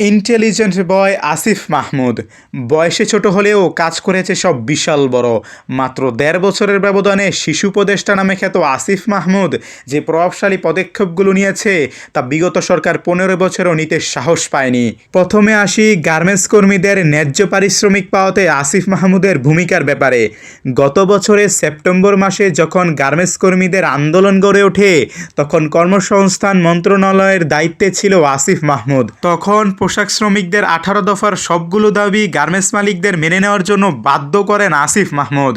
Intelligent বয় আসিফ মাহমুদ বয়সে ছোট হলেও কাজ করেছে সব বিশাল বড়। মাত্র দেড় বছরের ব্যবধানে শিশু উপদেষ্টা নামে খ্যাত আসিফ মাহমুদ যে প্রভাবশালী পদক্ষেপগুলো নিয়েছে, তা বিগত সরকার পনেরো বছরও নিতে সাহস পায়নি। প্রথমে আসি গার্মেন্টস কর্মীদের ন্যায্য পারিশ্রমিক পাওয়াতে আসিফ মাহমুদের ভূমিকার ব্যাপারে। গত বছরের সেপ্টেম্বর মাসে যখন গার্মেন্টস কর্মীদের আন্দোলন গড়ে ওঠে, তখন কর্মসংস্থান মন্ত্রণালয়ের দায়িত্বে ছিল আসিফ মাহমুদ। তখন পোশাক শ্রমিকদের আঠারো দফার সবগুলো দাবি গার্মেন্টস মালিকদের মেনে নেওয়ার জন্য বাধ্য করেন আসিফ মাহমুদ।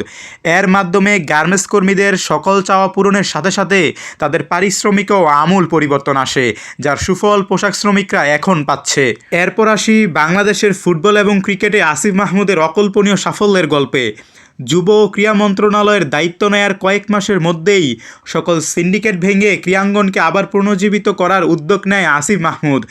এর মাধ্যমে গার্মেন্টস কর্মীদের সকল চাওয়া পূরণের সাথে সাথে তাদের পারিশ্রমিকও আমূল পরিবর্তন আসে, যার সুফল পোশাক শ্রমিকরা এখন পাচ্ছে। এরপর আসি বাংলাদেশের ফুটবল এবং ক্রিকেটে আসিফ মাহমুদের অকল্পনীয় সাফল্যের গল্পে। যুব ও ক্রীড়া মন্ত্রণালয়ের দায়িত্ব নেয়ার কয়েক মাসের মধ্যেই সকল সিন্ডিকেট ভেঙে ক্রীড়াঙ্গনকে আবার পুনর্জীবিত করার উদ্যোগ নেয় আসিফ মাহমুদ।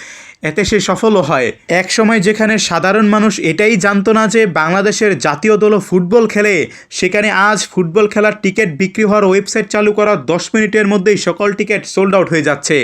এতে সে সফলও হয়। এক সময় যেখানে সাধারণ মানুষ এটাই জানতো না যে বাংলাদেশের জাতীয় দলও ফুটবল খেলে, সেখানে আজ ফুটবল খেলার টিকিট বিক্রি হওয়ার ওয়েবসাইট চালু করার দশ মিনিটের মধ্যেই সকল টিকিট সোল্ড আউট হয়ে যাচ্ছে।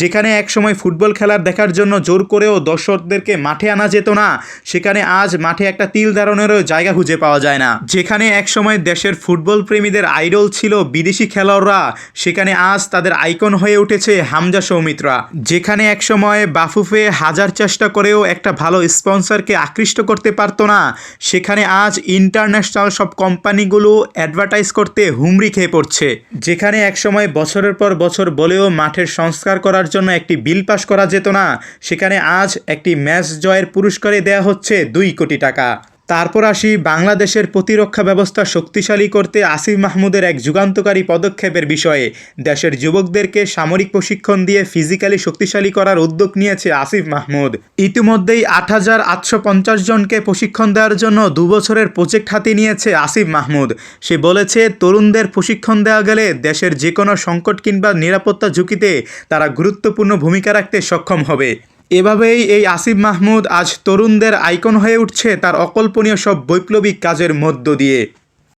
যেখানে এক সময় ফুটবল খেলার দেখার জন্য জোর করেও দর্শকদেরকে মাঠে আনা যেত না, সেখানে আজ মাঠে একটা তিল ধারণেরও জায়গা খুঁজে পাওয়া যায় না। যেখানে এক সময় দেশের ফুটবল প্রেমীদের আইডল ছিল বিদেশি খেলোয়াড়রা, সেখানে আজ তাদের আইকন হয়ে উঠেছে হামজা সৌমিত্রা। যেখানে এক সময় বাফুফে হাজার চেষ্টা করেও একটা ভালো স্পন্সরকে আকৃষ্ট করতে পারতো না, সেখানে আজ ইন্টারন্যাশনাল সব কোম্পানিগুলো অ্যাডভার্টাইজ করতে হুমড়ি খেয়ে পড়ছে। যেখানে একসময় বছরের পর বছর বলেও মাঠের সংস্কার করার জন্য একটি বিল পাস করা যেত না। সেখানে আজ একটি ম্যাচ জয়ের পুরস্কারে দেয়া হচ্ছে দুই কোটি টাকা। তারপর আসি বাংলাদেশের প্রতিরক্ষা ব্যবস্থা শক্তিশালী করতে আসিফ মাহমুদের এক যুগান্তকারী পদক্ষেপের বিষয়ে। দেশের যুবকদেরকে সামরিক প্রশিক্ষণ দিয়ে ফিজিক্যালি শক্তিশালী করার উদ্যোগ নিয়েছে আসিফ মাহমুদ। ইতিমধ্যেই আট হাজার আটশো পঞ্চাশ জনকে প্রশিক্ষণ দেওয়ার জন্য দু বছরের প্রজেক্ট হাতে নিয়েছে আসিফ মাহমুদ। সে বলেছে, তরুণদের প্রশিক্ষণ দেওয়া গেলে দেশের যে কোনো সংকট কিংবা নিরাপত্তা ঝুঁকিতে তারা গুরুত্বপূর্ণ ভূমিকা রাখতে সক্ষম হবে। এভাবেই এই আসিফ মাহমুদ আজ তরুণদের আইকন হয়ে উঠছে তার অকল্পনীয় সব বৈপ্লবিক কাজের মধ্য দিয়ে।